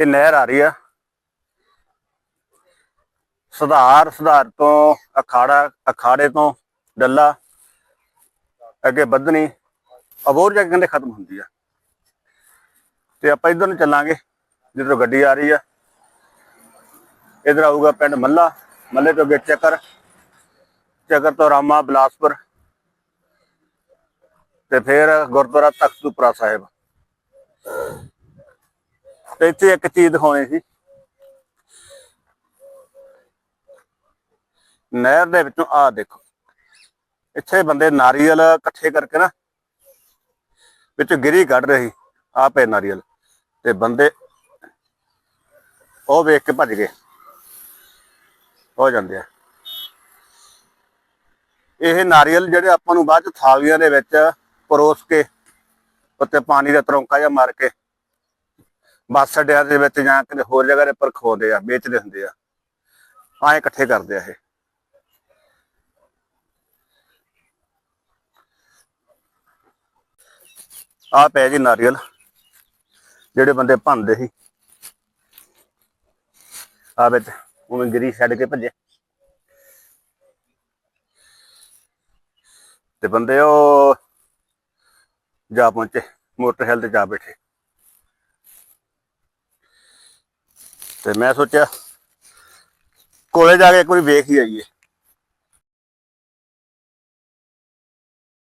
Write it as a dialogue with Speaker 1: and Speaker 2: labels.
Speaker 1: ਇਹ ਨਹਿਰ ਆ ਰਹੀ ਆ। ਸੁਧਾਰ ਸੁਧਾਰ ਤੋਂ ਅਖਾੜਾ, ਅਖਾੜੇ ਤੋਂ ਡੱਲਾ ਅੱਗੇ ਬੱਧਨੀ ਅਬੋਰ ਜਾ ਕੇ ਕਹਿੰਦੇ ਖਤਮ ਹੁੰਦੀ ਆ। ਤੇ ਆਪਾਂ ਇਧਰ ਨੂੰ ਚੱਲਾਂਗੇ, ਜਿੱਧਰੋਂ ਗੱਡੀ ਆ ਰਹੀ ਆ। ਇਧਰ ਆਊਗਾ ਪਿੰਡ ਮੱਲਾ, ਮੱਲੇ ਤੋਂ ਅੱਗੇ ਚੱਕਰ ਚੱਕਰ ਤੋਂ ਰਾਮਾ, ਬਲਾਸਪੁਰ। ਤੇ ਫਿਰ ਗੁਰਦੁਆਰਾ ਤਖਤੂਪੁਰਾ ਸਾਹਿਬ। ਤੇ ਇੱਥੇ ਇੱਕ ਚੀਜ਼ ਦਿਖਾਉਣੀ ਸੀ। ਨਹਿਰ ਦੇ ਵਿੱਚੋਂ ਆ ਦੇਖੋ। ਇੱਥੇ ਬੰਦੇ ਨਾਰੀਅਲ ਇਕੱਠੇ ਕਰਕੇ ਨਾ ਵਿੱਚ ਗਿਰੀ ਕੱਢ ਰਹੀ ਆ ਪਏ ਨਾਰੀਅਲ। ਤੇ ਬੰਦੇ ਉਹ ਵੇਖ ਕੇ ਭੱਜ ਗਏ। ਹੋ ਜਾਂਦੇ ਆ। ਇਹ ਨਾਰੀਅਲ ਜਿਹੜੇ ਆਪਾਂ ਨੂੰ ਬਾਅਦ ਚ ਥਾਲੀਆਂ ਦੇ ਵਿੱਚ ਪਰੋਸ ਕੇ ਉੱਤੇ ਪਾਣੀ ਦਾ ਤਰੌਂਕਾ ਜਿਹਾ ਮਾਰ ਕੇ ਬੱਸ ਅੱਡਿਆਂ ਦੇ ਵਿੱਚ ਜਾਂ ਕਿਤੇ ਹੋਰ ਜਗ੍ਹਾ ਦੇ ਪਰ ਖੋਦੇ ਆ, ਵੇਚਦੇ ਹੁੰਦੇ ਆ। ਆਏ ਇਕੱਠੇ ਕਰਦੇ ਆ ਇਹ। ਆ ਪੈ ਜੀ ਨਾਰੀਅਲ, ਜਿਹੜੇ ਬੰਦੇ ਭੰਦੇ ਸੀ। ਆ ਵਿੱਚ ਉਹਨੇ ਗਿਰੀ ਛੱਡ ਕੇ ਭੱਜੇ। ਤੇ ਬੰਦੇ ਉਹ ਜਾ ਪਹੁੰਚੇ, ਮੋਟਰਸਾਈਕਲ ਤੇ ਜਾ ਬੈਠੇ। ਤੇ ਮੈਂ ਸੋਚਿਆ ਕੋਲੇ ਜਾ ਕੇ ਇੱਕ ਵਾਰੀ ਵੇਖ ਹੀ ਆਈਏ।